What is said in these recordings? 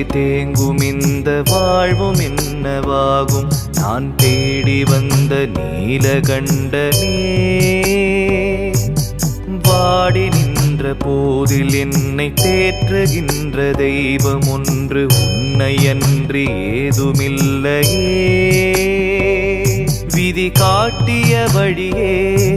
தேடலின்றி தேங்கும் இந்த வாழ்வும் என்னவாகும்? நான் தேடி வந்த நீலகண்டனே வாடி நின்ற போதில் என்னை தேற்றுகின்ற தெய்வம் ஒன்று உன்னை அன்றி ஏதுமில்லையே. விதி காட்டிய வழியே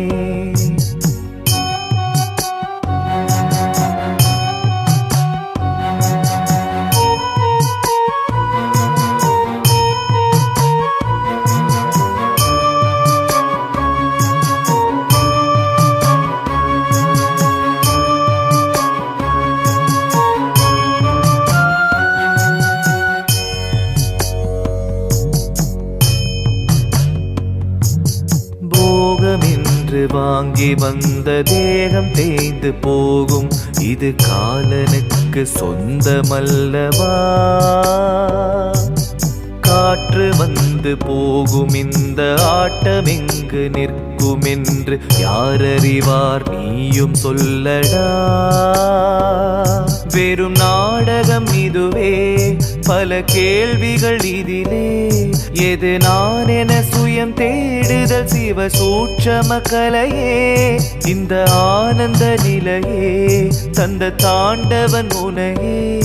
தேய்ந்து போகும். இது காலனுக்கு சொந்தமல்லவா? காற்று வந்து போகும். இந்த ஆட்டம் எங்கு நிற்கும் என்று யாரறிவார்? நீயும் சொல்லடா. வெறும் நாடகம் இதுவே. பல கேள்விகள் இதிலே. எது நான் என சுயம் தேடுதல் சிவ சூட்சம கலையே? இந்த ஆனந்த நிலையே தந்த தாண்டவன் உனையே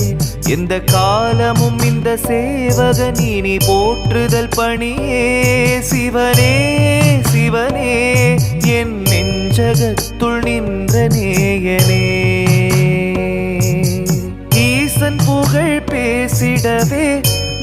எந்த காலமும் இந்த சேவகன் இனி போற்றுதல் பணியே. சிவனே சிவனே என் நெஞ்சகத்துள் நின்ற நேயனே. ஈசன் புகழ் பேசிடவே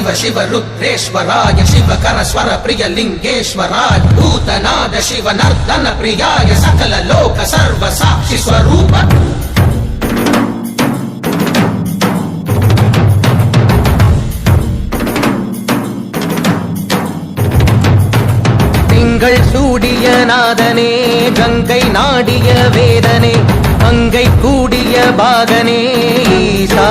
शिव शिव रुद्रेश्वराय शिव कर स्वर प्रिय लिंगेश्वराय भूतनाद शिव नर्दन प्रियाय सकल लोक सर्व साक्षि स्वरूप திங்கள் சூடிய நாதனே கங்கை நாடிய வேதனே அங்கை கூடிய பாகனே ஈசா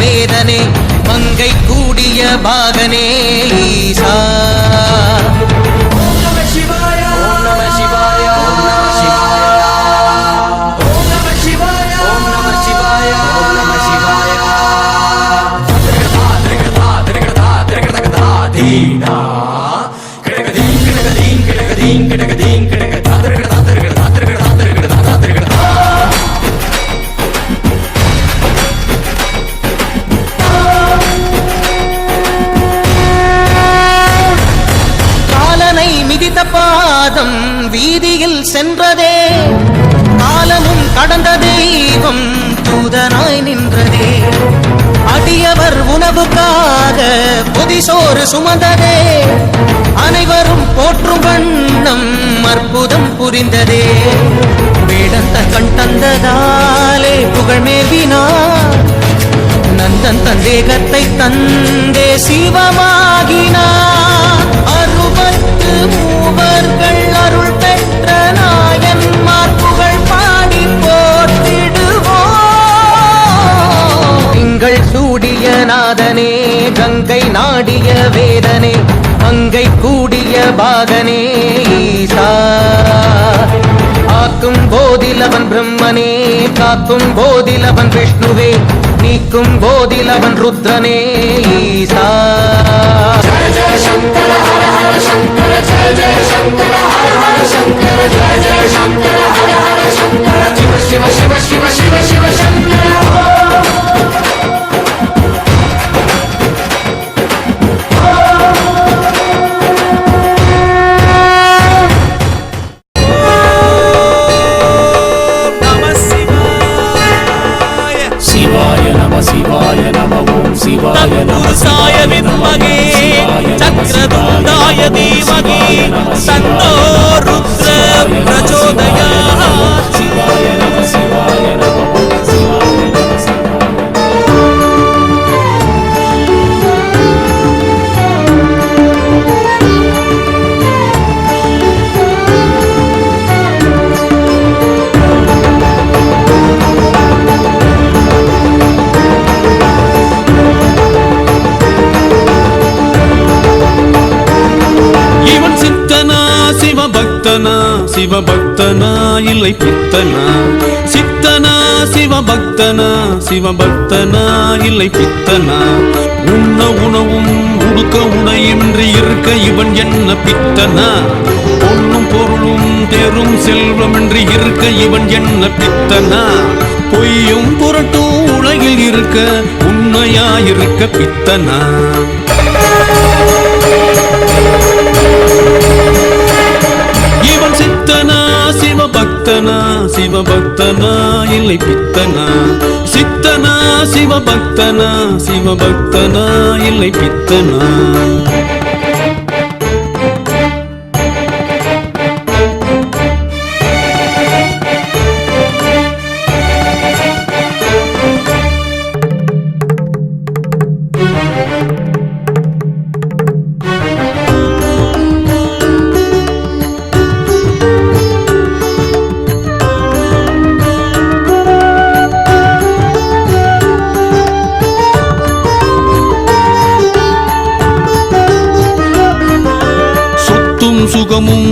வேதனே மங்கை கூடிய பாகனே. சோறு சுமந்ததே. அனைவரும் போற்றும் வண்ணம் அற்புதம் புரிந்ததே. வேடந்த கண் தந்ததாலே புகழ் மேவினார். நந்தன் தந்தேகத்தை தந்தே சிவமாகினார். அறுபத்து மூவர்கள் கங்கை நாடிய வேதனே அங்கை கூடிய பாகனே ஈசா. ஆக்கும் போதிலவன் பிரம்மனே காக்கும் போதிலவன் விஷ்ணுவே நீக்கும் போதிலவன் ருத்ரனே ஈசா. நம தத்புருஷாய வித்மகே சக்ரதுண்டாய தீமகி தன்னோ ருத்ர சிவாய நம சிவாய நம சித்தனா சிவபக்தனா இல்லை பித்தனா? சித்தனா சிவபக்தனா சிவபக்தனா இல்லை பித்தனா? உண்ண உணவும் உடுக்க உடையின்றி இருக்க இவன் என்ன பித்தனா? பொண்ணும் பொருளும் தேரும் செல்வமின்றி இருக்க இவன் என்ன பித்தனா? பொய்யும் புரட்டும் உலகில் இருக்க உண்மையாயிருக்க பித்தனா? சிவபக்தனா சிவபக்தனா இல்லை பித்தனா? சித்தனா சிவபக்தனா சிவபக்தனா இல்லை பித்தனா?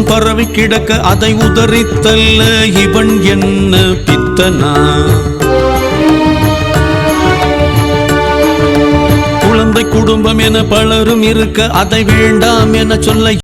சுகமும் பரவி கிடக்க அதை உதறித்தல்ல இவன் என்ன பித்தனா? குழந்தை குடும்பம் என பலரும் இருக்க அதை வேண்டாம் என சொல்ல